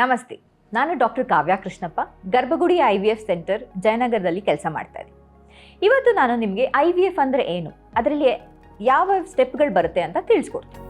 ನಮಸ್ತೆ. ನಾನು doctor Kavya Krishnappa, Garbhagudi I V F centre ಜಯನಗರದಲ್ಲಿ ಕೆಲಸ ಮಾಡ್ತಾ ಇದ್ದೀನಿ. ಇವತ್ತು ನಾನು ನಿಮಗೆ ಐ ವಿ ಎಫ್ ಅಂದರೆ ಏನು? ಅದರಲ್ಲಿ ಯಾವ ಸ್ಟೆಪ್ಗಳು ಬರುತ್ತೆ ಅಂತ ತಿಳಿಸ್ಕೊಡ್ತೀನಿ.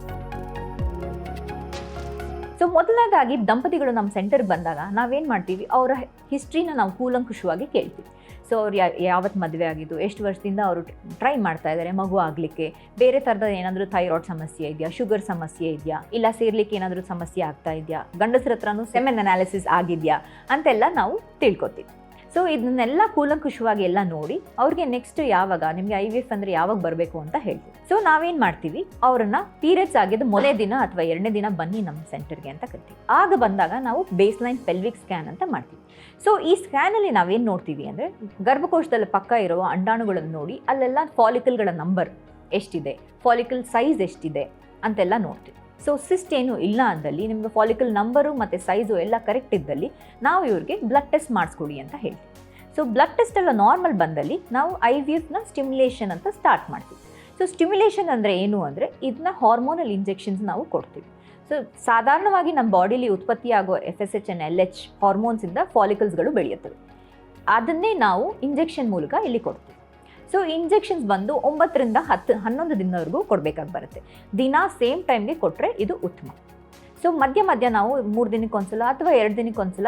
ಸೊ ಮೊದಲನೇದಾಗಿ ದಂಪತಿಗಳು ನಮ್ಮ ಸೆಂಟರ್ಗೆ ಬಂದಾಗ ನಾವೇನು ಮಾಡ್ತೀವಿ? ಅವರ ಹಿಸ್ಟ್ರಿನ ನಾವು ಕೂಲಂಕುಷವಾಗಿ ಕೇಳ್ತೀವಿ. ಸೊ ಅವ್ರು ಯಾವತ್ತು ಮದುವೆ ಆಗಿದ್ದು, ಎಷ್ಟು ವರ್ಷದಿಂದ ಅವರು ಟ್ರೈ ಮಾಡ್ತಾ ಇದ್ದಾರೆ ಮಗು ಆಗಲಿಕ್ಕೆ. ಬೇರೆ ಥರದ ಏನಾದರೂ ಥೈರಾಯ್ಡ್ ಸಮಸ್ಯೆ ಇದೆಯಾ, ಶುಗರ್ ಸಮಸ್ಯೆ ಇದೆಯಾ, ಇಲ್ಲ ಸೇರ್ಲಿಕ್ಕೆ ಏನಾದರೂ ಸಮಸ್ಯೆ ಆಗ್ತಾ ಇದೆಯಾ, ಗಂಡಸರ ಹತ್ರನೂ ಸೆಮೆನ್ ಅನಾಲಿಸಿಸ್ ಆಗಿದೆಯಾ ಅಂತೆಲ್ಲ ನಾವು ತಿಳ್ಕೊತೀವಿ. ಸೊ ಇದನ್ನೆಲ್ಲ ಕೂಲಂಕುಷವಾಗಿ ಎಲ್ಲ ನೋಡಿ ಅವ್ರಿಗೆ ನೆಕ್ಸ್ಟ್ ಯಾವಾಗ ನಿಮಗೆ ಐ ವಿ ಎಫ್ ಅಂದರೆ ಯಾವಾಗ ಬರಬೇಕು ಅಂತ ಹೇಳ್ತೀವಿ. ಸೊ ನಾವೇನು ಮಾಡ್ತೀವಿ? ಅವರನ್ನ ಪೀರಿಯಡ್ಸ್ ಆಗಿದ್ದು ಮೊದಲೇ ದಿನ ಅಥವಾ ಎರಡನೇ ದಿನ ಬನ್ನಿ ನಮ್ಮ ಸೆಂಟರ್ಗೆ ಅಂತ ಕರಿತೀವಿ. ಆಗ ಬಂದಾಗ ನಾವು ಬೇಸ್ ಲೈನ್ ಪೆಲ್ವಿಕ್ ಸ್ಕ್ಯಾನ್ ಅಂತ ಮಾಡ್ತೀವಿ. ಸೊ ಈ ಸ್ಕ್ಯಾನಲ್ಲಿ ನಾವೇನು ನೋಡ್ತೀವಿ ಅಂದರೆ ಗರ್ಭಕೋಶದಲ್ಲಿ ಪಕ್ಕ ಇರುವ ಅಂಡಾಣುಗಳನ್ನು ನೋಡಿ ಅಲ್ಲೆಲ್ಲ ಫಾಲಿಕಲ್ಗಳ ನಂಬರ್ ಎಷ್ಟಿದೆ? ಫಾಲಿಕಲ್ ಸೈಜ್ ಎಷ್ಟಿದೆ? ಅಂತೆಲ್ಲ ನೋಡ್ತೀವಿ. ಸೊ ಸಿಸ್ಟ್ ಏನು ಇಲ್ಲ ಅಂದಲ್ಲಿ, ನಿಮಗೆ ಫಾಲಿಕಲ್ ನಂಬರು ಮತ್ತು ಸೈಜು ಎಲ್ಲ ಕರೆಕ್ಟ್ ಇದ್ದಲ್ಲಿ, ನಾವು ಇವ್ರಿಗೆ ಬ್ಲಡ್ ಟೆಸ್ಟ್ ಮಾಡಿಸ್ಕೊಡಿ ಅಂತ ಹೇಳ್ತೀವಿ. ಸೊ ಬ್ಲಡ್ ಟೆಸ್ಟ್ ಎಲ್ಲ ನಾರ್ಮಲ್ ಬಂದಲ್ಲಿ, ನಾವು ಐ ವಿ ಸ್ಟಿಮ್ಯುಲೇಷನ್ ಅಂತ ಸ್ಟಾರ್ಟ್ ಮಾಡ್ತೀವಿ. ಸೊ ಸ್ಟಿಮ್ಯುಲೇಷನ್ ಅಂದರೆ ಏನು ಅಂದರೆ ಇದನ್ನ ಹಾರ್ಮೋನಲ್ ಇಂಜೆಕ್ಷನ್ಸ್ ನಾವು ಕೊಡ್ತೀವಿ. ಸೊ ಸಾಧಾರಣವಾಗಿ ನಮ್ಮ ಬಾಡಿಲಿ ಉತ್ಪತ್ತಿಯಾಗುವ F S H and L H ಹಾರ್ಮೋನ್ಸಿಂದ ಫಾಲಿಕಲ್ಸ್ಗಳು ಬೆಳೆಯುತ್ತವೆ. ಅದನ್ನೇ ನಾವು ಇಂಜೆಕ್ಷನ್ ಮೂಲಕ ಇಲ್ಲಿ ಕೊಡ್ತೀವಿ. ಸೊ ಇಂಜೆಕ್ಷನ್ಸ್ ಬಂದು ಒಂಬತ್ತರಿಂದ ಹತ್ತು, ಹನ್ನೊಂದು ದಿನದವರೆಗೂ ಕೊಡಬೇಕಾಗಿ ಬರುತ್ತೆ. ದಿನ ಸೇಮ್ ಟೈಮ್ಗೆ ಕೊಟ್ಟರೆ ಇದು ಉತ್ತಮ. ಸೊ ಮಧ್ಯ ಮಧ್ಯ ನಾವು ಮೂರು ದಿನಕ್ಕೊಂದ್ಸಲ ಅಥವಾ ಎರಡು ದಿನಕ್ಕೊಂದ್ಸಲ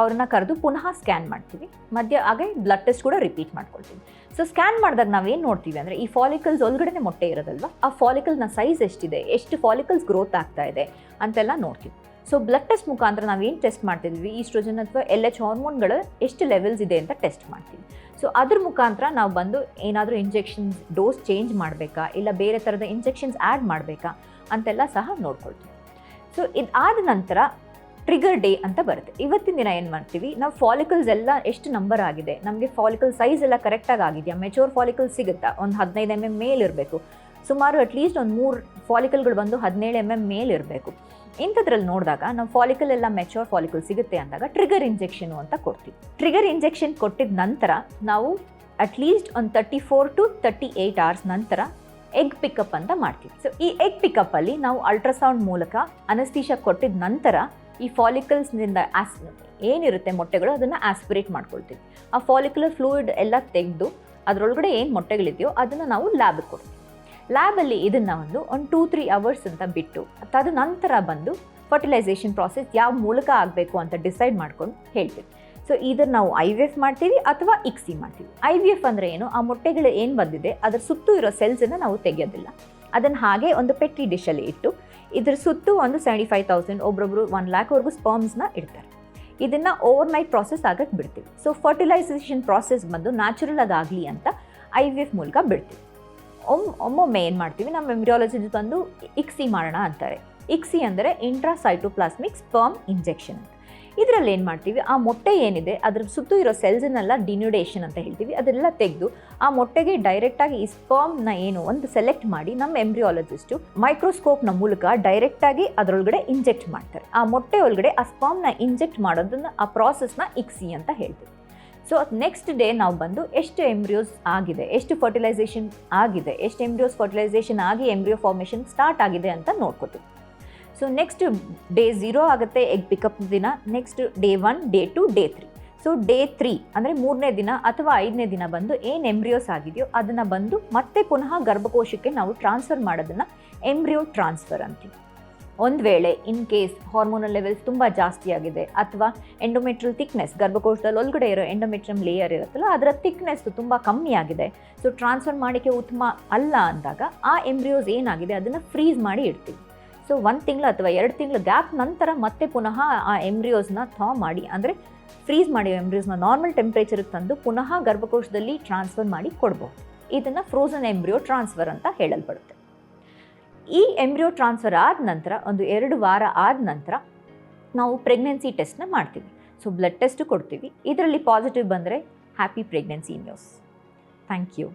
ಅವ್ರನ್ನ ಕರೆದು ಪುನಃ ಸ್ಕ್ಯಾನ್ ಮಾಡ್ತೀವಿ. ಮಧ್ಯ ಹಾಗೆ ಬ್ಲಡ್ ಟೆಸ್ಟ್ ಕೂಡ ರಿಪೀಟ್ ಮಾಡ್ಕೊಳ್ತೀವಿ. ಸೊ ಸ್ಕ್ಯಾನ್ ಮಾಡಿದಾಗ ನಾವೇನು ನೋಡ್ತೀವಿ ಅಂದರೆ ಈ ಫಾಲಿಕಲ್ಸ್ ಒಳಗಡೆ ಮೊಟ್ಟೆ ಇರೋದಲ್ವ? ಆ ಫಾಲಿಕಲ್ನ ಸೈಜ್ ಎಷ್ಟಿದೆ? ಎಷ್ಟು ಫಾಲಿಕಲ್ಸ್ ಗ್ರೋತ್ ಆಗ್ತಾ ಇದೆ? ಅಂತೆಲ್ಲ ನೋಡ್ತೀವಿ. ಸೊ ಬ್ಲಡ್ ಟೆಸ್ಟ್ ಮುಖಾಂತರ ನಾವೇನು ಟೆಸ್ಟ್ ಮಾಡ್ತಿದ್ವಿ? ಈಸ್ಟ್ರೋಜನ್ ಅಥವಾ ಎಲ್ ಎಚ್ ಹಾರ್ಮೋನ್ಗಳ ಎಷ್ಟು ಲೆವೆಲ್ಸ್ ಇದೆ ಅಂತ ಟೆಸ್ಟ್ ಮಾಡ್ತೀವಿ. ಸೊ ಅದ್ರ ಮುಖಾಂತರ ನಾವು ಬಂದು ಏನಾದರೂ ಇಂಜೆಕ್ಷನ್ಸ್ ಡೋಸ್ ಚೇಂಜ್ ಮಾಡಬೇಕಾ? ಇಲ್ಲ ಬೇರೆ ಥರದ ಇಂಜೆಕ್ಷನ್ಸ್ ಆ್ಯಡ್ ಮಾಡಬೇಕಾ? ಅಂತೆಲ್ಲ ಸಹ ನೋಡ್ಕೊಳ್ತೀವಿ. ಸೊ ಇದಾದ ನಂತರ ಟ್ರಿಗರ್ ಡೇ ಅಂತ ಬರುತ್ತೆ. ಇವತ್ತಿನ ದಿನ ಏನು ಮಾಡ್ತೀವಿ? ನಾವು ಫಾಲಿಕಲ್ಸ್ ಎಲ್ಲ ಎಷ್ಟು ನಂಬರ್ ಆಗಿದೆ? ನಮಗೆ ಫಾಲಿಕಲ್ ಸೈಜ್ ಎಲ್ಲ ಕರೆಕ್ಟಾಗಿ ಆಗಿದೆಯಾ? ಮೆಚೋರ್ ಫಾಲಿಕಲ್ ಸಿಗುತ್ತಾ? ಒಂದು ಹದಿನೈದು ಎಂ ಎಂ ಮೇಲ್ ಇರಬೇಕು. ಸುಮಾರು ಅಟ್ಲೀಸ್ಟ್ ಒಂದು ಮೂರು ಫಾಲಿಕಲ್ಗಳು ಬಂದು ಹದಿನೇಳು ಎಂ ಎಂ ಮೇಲೆ ಇರಬೇಕು. ಇಂಥದ್ರಲ್ಲಿ ನೋಡಿದಾಗ ನಾವು ಫಾಲಿಕಲ್ ಎಲ್ಲ ಮೆಚೋರ್ ಫಾಲಿಕಲ್ ಸಿಗುತ್ತೆ ಅಂದಾಗ ಟ್ರಿಗರ್ ಇಂಜೆಕ್ಷನು ಅಂತ ಕೊಡ್ತೀವಿ. ಟ್ರಿಗರ್ ಇಂಜೆಕ್ಷನ್ ಕೊಟ್ಟಿದ ನಂತರ ನಾವು ಅಟ್ಲೀಸ್ಟ್ ಒಂದು thirty four to thirty eight hours ನಂತರ ಎಗ್ ಪಿಕಪ್ ಅಂತ ಮಾಡ್ತೀವಿ. ಸೊ ಈ ಎಗ್ ಪಿಕಪ್ಪಲ್ಲಿ ನಾವು ಅಲ್ಟ್ರಾಸೌಂಡ್ ಮೂಲಕ ಅನಸ್ತೀಶ ಕೊಟ್ಟಿದ ನಂತರ ಈ ಫಾಲಿಕಲ್ಸ್ನಿಂದ ಆಸ್ ಏನಿರುತ್ತೆ ಮೊಟ್ಟೆಗಳು ಅದನ್ನು ಆಸ್ಪಿರೇಟ್ ಮಾಡ್ಕೊಳ್ತೀವಿ. ಆ ಫಾಲಿಕ್ಯುಲರ್ ಫ್ಲೂಯಿಡ್ ಎಲ್ಲ ತೆಗೆದು ಅದರೊಳಗಡೆ ಏನು ಮೊಟ್ಟೆಗಳಿದೆಯೋ ಅದನ್ನು ನಾವು ಲ್ಯಾಬಿಗೆ ಕೊಡ್ತೀವಿ. ಲ್ಯಾಬಲ್ಲಿ ಇದನ್ನು ಒಂದು ಒಂದು ಟೂ ತ್ರೀ ಅವರ್ಸ್ ಅಂತ ಬಿಟ್ಟು ತದನಂತರ ಬಂದು ಫರ್ಟಿಲೈಸೇಷನ್ ಪ್ರಾಸೆಸ್ ಯಾವ ಮೂಲಕ ಆಗಬೇಕು ಅಂತ ಡಿಸೈಡ್ ಮಾಡ್ಕೊಂಡು ಹೇಳ್ತೀವಿ. ಸೊ ಇದನ್ನು ನಾವು ಐ ವಿ ಎಫ್ ಮಾಡ್ತೀವಿ ಅಥವಾ ಇಕ್ಸಿ ಮಾಡ್ತೀವಿ. ಐ ವಿ ಎಫ್ ಅಂದರೆ ಏನು? ಆ ಮೊಟ್ಟೆಗಳು ಏನು ಬಂದಿದೆ? ಅದರ ಸುತ್ತೂ ಇರೋ ಸೆಲ್ಸನ್ನು ನಾವು ತೆಗೆಯೋದಿಲ್ಲ. ಅದನ್ನು ಹಾಗೆ ಒಂದು ಪೆಟ್ಟಿ ಡಿಶಲ್ಲಿ ಇಟ್ಟು, ಇದ್ರ ಸುತ್ತು ಒಂದು ಸೆವೆಂಟಿ ಫೈವ್ ತೌಸಂಡ್ ಒಬ್ಬೊಬ್ರು ಒನ್ ಲ್ಯಾಕ್ವರೆಗೂ ಸ್ಪರ್ಮ್ಸ್ನ ಇಡ್ತಾರೆ. ಇದನ್ನು ಓವರ್ ನೈಟ್ ಪ್ರಾಸೆಸ್ ಆಗಕ್ಕೆ ಬಿಡ್ತೀವಿ. ಸೊ ಫರ್ಟಿಲೈಸೇಷನ್ ಪ್ರಾಸೆಸ್ ಬಂದು ನ್ಯಾಚುರಲ್ ಅದಾಗಲಿ ಅಂತ ಐ ವಿ ಎಫ್ ಮೂಲಕ ಬಿಡ್ತೀವಿ. ಒಮ್, ಒಮ್ಮೊಮ್ಮೆ ಏನು ಮಾಡ್ತೀವಿ? ನಮ್ಮ ಎಂಬ್ರಿಯಾಲಜಿಸ್ಟ್ ಬಂದು ಇಕ್ಸಿ ಮಾಡೋಣ ಅಂತಾರೆ. ಇಕ್ಸಿ ಅಂದರೆ ಇಂಟ್ರಾಸೈಟೋಪ್ಲಾಸ್ಮಿಕ್ ಸ್ಪರ್ಮ್ ಇಂಜೆಕ್ಷನ್ ಅಂತ. ಇದರಲ್ಲಿ ಏನು ಮಾಡ್ತೀವಿ? ಆ ಮೊಟ್ಟೆ ಏನಿದೆ, ಅದ್ರ ಸುತ್ತು ಇರೋ ಸೆಲ್ಸನ್ನೆಲ್ಲ ಡಿನ್ಯುಡೇಷನ್ ಅಂತ ಹೇಳ್ತೀವಿ. ಅದೆಲ್ಲ ತೆಗೆದು ಆ ಮೊಟ್ಟೆಗೆ ಡೈರೆಕ್ಟಾಗಿ ಈ ಸ್ಪರ್ಮ್ನ ಏನು ಒಂದು ಸೆಲೆಕ್ಟ್ ಮಾಡಿ ನಮ್ಮ ಎಂಬ್ರಿಯಾಲಜಿಸ್ಟು ಮೈಕ್ರೋಸ್ಕೋಪ್ನ ಮೂಲಕ ಡೈರೆಕ್ಟಾಗಿ ಅದರೊಳಗಡೆ ಇಂಜೆಕ್ಟ್ ಮಾಡ್ತಾರೆ. ಆ ಮೊಟ್ಟೆ ಒಳಗಡೆ ಆ ಸ್ಪರ್ಮ್ನ ಇಂಜೆಕ್ಟ್ ಮಾಡೋದನ್ನು, ಆ ಪ್ರಾಸೆಸ್ನ ಇಕ್ಸಿ ಅಂತ ಹೇಳ್ತೀವಿ. ಸೊ ನೆಕ್ಸ್ಟ್ ಡೇ ನಾವು ಬಂದು ಎಷ್ಟು ಎಂಬ್ರಿಯೋಸ್ ಆಗಿದೆ, ಎಷ್ಟು ಫರ್ಟಿಲೈಸೇಷನ್ ಆಗಿದೆ, ಎಷ್ಟು ಎಂಬ್ರಿಯೋಸ್ ಫರ್ಟಿಲೈಸೇಷನ್ ಆಗಿ ಎಂಬ್ರಿಯೋ ಫಾರ್ಮೇಷನ್ ಸ್ಟಾರ್ಟ್ ಆಗಿದೆ ಅಂತ ನೋಡ್ಕೋತೀವಿ. ಸೊ ನೆಕ್ಸ್ಟ್ ಡೇ ಝೀರೋ ಆಗುತ್ತೆ ಎಗ್ ಪಿಕಪ್ ದಿನ next day one day two day three so day three ಅಂದರೆ ಮೂರನೇ ದಿನ ಅಥವಾ ಐದನೇ ದಿನ ಬಂದು ಏನು ಎಂಬ್ರಿಯೋಸ್ ಆಗಿದೆಯೋ ಅದನ್ನು ಬಂದು ಮತ್ತೆ ಪುನಃ ಗರ್ಭಕೋಶಕ್ಕೆ ನಾವು ಟ್ರಾನ್ಸ್ಫರ್ ಮಾಡೋದನ್ನು ಎಂಬ್ರಿಯೋ ಟ್ರಾನ್ಸ್ಫರ್ ಅಂತೀವಿ. ಒಂದು ವೇಳೆ ಇನ್ ಕೇಸ್ ಹಾರ್ಮೋನಲ್ ಲೆವೆಲ್ಸ್ ತುಂಬ ಜಾಸ್ತಿ ಆಗಿದೆ ಅಥವಾ ಎಂಡೋಮೆಟ್ರಲ್ ಥಿಕ್ನೆಸ್ ಗರ್ಭಕೋಶದಲ್ಲಿ ಒಳಗಡೆ ಇರೋ ಎಂಡೋಮೆಟ್ರಿಯಮ್ ಲೇಯರ್ ಇರುತ್ತಲ್ಲ, ಅದರ ಥಿಕ್ನೆಸ್ ತುಂಬ ಕಮ್ಮಿ ಆಗಿದೆ. ಸೊ ಟ್ರಾನ್ಸ್ಫರ್ ಮಾಡೋಕ್ಕೆ ಉತ್ತಮ ಅಲ್ಲ ಅಂದಾಗ ಆ ಎಂಬ್ರಿಯೋಸ್ ಏನಾಗಿದೆ, ಅದನ್ನು ಫ್ರೀಸ್ ಮಾಡಿ ಇಡ್ತೀವಿ. ಸೊ ಒಂದು ತಿಂಗಳು ಅಥವಾ ಎರಡು ತಿಂಗಳು ಗ್ಯಾಪ್ ನಂತರ ಮತ್ತೆ ಪುನಃ ಆ ಎಂಬ್ರಿಯೋಸ್ನ ಥಾ ಮಾಡಿ, ಅಂದರೆ ಫ್ರೀಸ್ ಮಾಡಿ ಎಂಬ್ರಿಯೋಸ್ನ ನಾರ್ಮಲ್ ಟೆಂಪ್ರೇಚರ್ ತಂದು ಪುನಃ ಗರ್ಭಕೋಶದಲ್ಲಿ ಟ್ರಾನ್ಸ್ಫರ್ ಮಾಡಿ ಕೊಡ್ಬೋದು. ಇದನ್ನು ಫ್ರೋಸನ್ ಎಂಬ್ರಿಯೋ ಟ್ರಾನ್ಸ್ಫರ್ ಅಂತ ಹೇಳಲ್ಪಡುತ್ತೆ. ಈ ಎಂಬ್ರಿಯೋ ಟ್ರಾನ್ಸ್ಫರ್ ಆದ ನಂತರ, ಒಂದು ಎರಡು ವಾರ ಆದ ನಂತರ ನಾವು ಪ್ರೆಗ್ನೆನ್ಸಿ ಟೆಸ್ಟ್ನ ಮಾಡ್ತೀವಿ. ಸೊ ಬ್ಲಡ್ ಟೆಸ್ಟ್ ಕೊಡ್ತೀವಿ. ಇದರಲ್ಲಿ ಪಾಸಿಟಿವ್ ಬಂದರೆ happy pregnancy news thank you